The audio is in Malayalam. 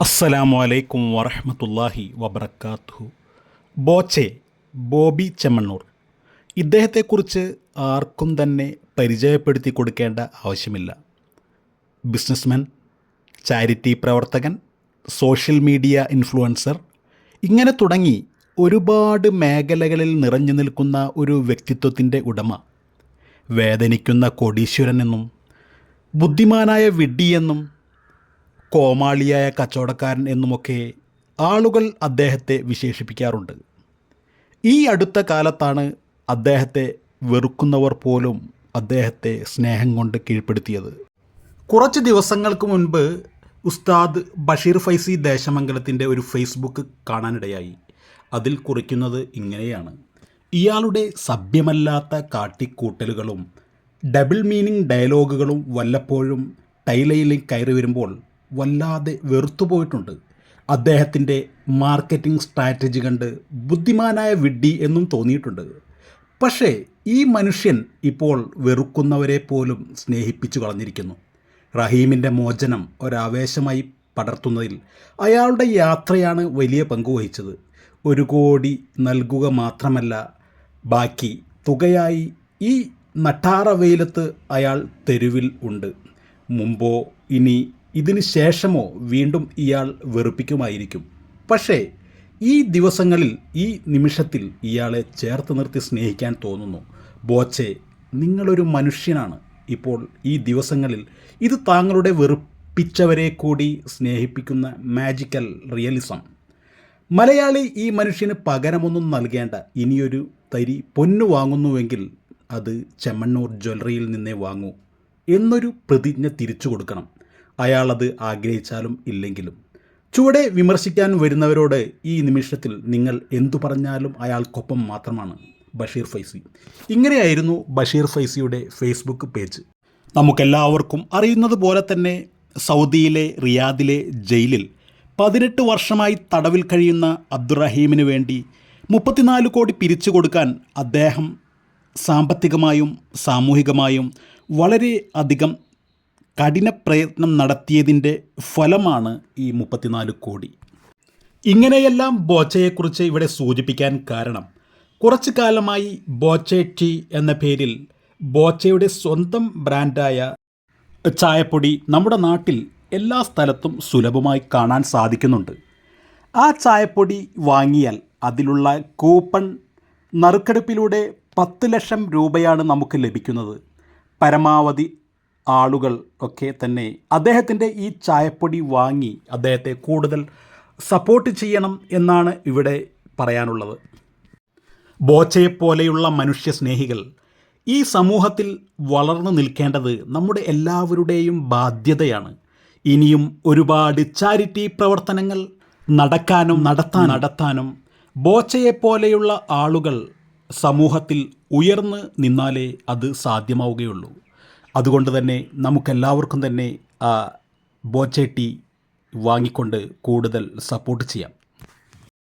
അസ്സലാമു അലൈക്കും വറഹമത്തല്ലാഹി വബർക്കാത്തു ബോച്ചെ ബോബി ചെമ്മണ്ണൂർ. ഇദ്ദേഹത്തെക്കുറിച്ച് ആർക്കും തന്നെ പരിചയപ്പെടുത്തി കൊടുക്കേണ്ട ആവശ്യമില്ല. ബിസിനസ്മാൻ ചാരിറ്റി പ്രവർത്തകൻ സോഷ്യൽ മീഡിയ ഇൻഫ്ലുവൻസർ ഇങ്ങനെ തുടങ്ങി ഒരുപാട് മേഖലകളിൽ നിറഞ്ഞു നിൽക്കുന്ന ഒരു വ്യക്തിത്വത്തിന്റെ ഉടമ. വേദനിക്കുന്ന കോടീശ്വരൻ എന്നും ബുദ്ധിമാനായ വിഡ്ഢിയെന്നും കോമാളിയായ കച്ചവടക്കാരൻ എന്നുമൊക്കെ ആളുകൾ അദ്ദേഹത്തെ വിശേഷിപ്പിക്കാറുണ്ട്. ഈ അടുത്ത കാലത്താണ് അദ്ദേഹത്തെ വെറുക്കുന്നവർ പോലും അദ്ദേഹത്തെ സ്നേഹം കൊണ്ട് കീഴ്പ്പെടുത്തിയത്. കുറച്ച് ദിവസങ്ങൾക്ക് മുൻപ് ഉസ്താദ് ബഷീർ ഫൈസി ദേശമംഗലത്തിന്റെ ഒരു ഫേസ്ബുക്ക് കാണാനിടയായി. അതിൽ കുറിക്കുന്നത് ഇങ്ങനെയാണ്. ഇയാളുടെ സഭ്യമല്ലാത്ത കാട്ടിക്കൂട്ടലുകളും ഡബിൾ മീനിങ് ഡയലോഗുകളും വല്ലപ്പോഴും ടൈലയിൽ കയറി വരുമ്പോൾ വല്ലാതെ വെറുത്തുപോയിട്ടുണ്ട് അദ്ദേഹത്തിന്റെ മാർക്കറ്റിംഗ് സ്ട്രാറ്റജി കണ്ട് ബുദ്ധിമാനായ വിഡ്ഢി എന്നും തോന്നിയിട്ടുണ്ട്. പക്ഷേ ഈ മനുഷ്യൻ ഇപ്പോൾ വെറുക്കുന്നവരെ പോലും സ്നേഹിപ്പിച്ചു കളഞ്ഞിരിക്കുന്നു. റഹീമിന്റെ മോചനം ഒരാവേശമായി പടർത്തുന്നതിൽ അയാളുടെ യാത്രയാണ് വലിയ പങ്കുവഹിച്ചത് ഒരു കോടി നൽകുക മാത്രമല്ല ബാക്കി തുകയായി ഈ നട്ടാറ വെയിലത്ത് അയാൾ തെരുവിൽ ഉണ്ട്. മുമ്പോ ഇനി ഇതിന് ശേഷമോ വീണ്ടും ഇയാൾ വെറുപ്പിക്കുമായിരിക്കും. പക്ഷേ ഈ ദിവസങ്ങളിൽ ഈ നിമിഷത്തിൽ ഇയാളെ ചേർത്ത് നിർത്തി സ്നേഹിക്കാൻ തോന്നുന്നു. ബോച്ചെ നിങ്ങളൊരു മനുഷ്യനാണ്. ഇപ്പോൾ ഈ ദിവസങ്ങളിൽ ഇത് താങ്കളുടെ വെറുപ്പിച്ചവരെ കൂടി സ്നേഹിപ്പിക്കുന്ന മാജിക്കൽ റിയലിസം മലയാളി ഈ മനുഷ്യന് പകരമൊന്നും നൽകേണ്ട ഇനിയൊരു തരി പൊന്നു വാങ്ങുന്നുവെങ്കിൽ അത് ചെമ്മണ്ണൂർ ജ്വല്ലറിയിൽ നിന്നേ വാങ്ങൂ. എന്നൊരു പ്രതിജ്ഞ തിരിച്ചു കൊടുക്കണം. അയാളത് ആഗ്രഹിച്ചാലും ഇല്ലെങ്കിലും. ചുവടെ വിമർശിക്കാൻ വരുന്നവരോട് ഈ നിമിഷത്തിൽ നിങ്ങൾ എന്തു പറഞ്ഞാലും അയാൾക്കൊപ്പം മാത്രമാണ്. ബഷീർ ഫൈസി. ഇങ്ങനെയായിരുന്നു ബഷീർ ഫൈസിയുടെ ഫേസ്ബുക്ക് പേജ്. നമുക്കെല്ലാവർക്കും അറിയുന്നത് പോലെ തന്നെ സൗദിയിലെ റിയാദിലെ ജയിലിൽ പതിനെട്ട് വർഷമായി തടവിൽ കഴിയുന്ന അബ്ദുറഹീമിന് വേണ്ടി മുപ്പത്തിനാല് കോടി പിരിച്ചു കൊടുക്കാൻ അദ്ദേഹം സാമ്പത്തികമായും സാമൂഹികമായും വളരെ അധികം കഠിന പ്രയത്നം നടത്തിയതിന്റെ ഫലമാണ് ഈ മുപ്പത്തിനാല് കോടി. ഇങ്ങനെയെല്ലാം ബോച്ചയെക്കുറിച്ച് ഇവിടെ സൂചിപ്പിക്കാൻ കാരണം കുറച്ചു കാലമായി ബോച്ചെ ടീ എന്ന പേരിൽ ബോച്ചയുടെ സ്വന്തം ബ്രാൻഡായ ചായപ്പൊടി നമ്മുടെ നാട്ടിൽ എല്ലാ സ്ഥലത്തും സുലഭമായി കാണാൻ സാധിക്കുന്നുണ്ട്. ആ ചായപ്പൊടി വാങ്ങിയാൽ അതിലുള്ള കൂപ്പൺ നറുക്കെടുപ്പിലൂടെ പത്ത് ലക്ഷം രൂപയാണ് നമുക്ക് ലഭിക്കുന്നത്. പരമാവധി ആളുകൾ ഒക്കെ തന്നെ അദ്ദേഹത്തിന്റെ ഈ ചായപ്പൊടി വാങ്ങി അദ്ദേഹത്തെ കൂടുതൽ സപ്പോർട്ട് ചെയ്യണം എന്നാണ് ഇവിടെ പറയാനുള്ളത്. ബോച്ചയെപ്പോലെയുള്ള മനുഷ്യ സ്നേഹികൾ ഈ സമൂഹത്തിൽ വളർന്നു നിൽക്കേണ്ടത് നമ്മുടെ എല്ലാവരുടെയും ബാധ്യതയാണ്. ഇനിയും ഒരുപാട് ചാരിറ്റി പ്രവർത്തനങ്ങൾ നടക്കാനും നടത്താൻ നടത്താനും ബോച്ചയെപ്പോലെയുള്ള ആളുകൾ സമൂഹത്തിൽ ഉയർന്ന് നിന്നാലേ അത് സാധ്യമാവുകയുള്ളൂ. അതുകൊണ്ട് തന്നെ നമുക്കെല്ലാവർക്കും തന്നെ ബോച്ചേട്ടി വാങ്ങിക്കൊണ്ട് കൂടുതൽ സപ്പോർട്ട് ചെയ്യാം.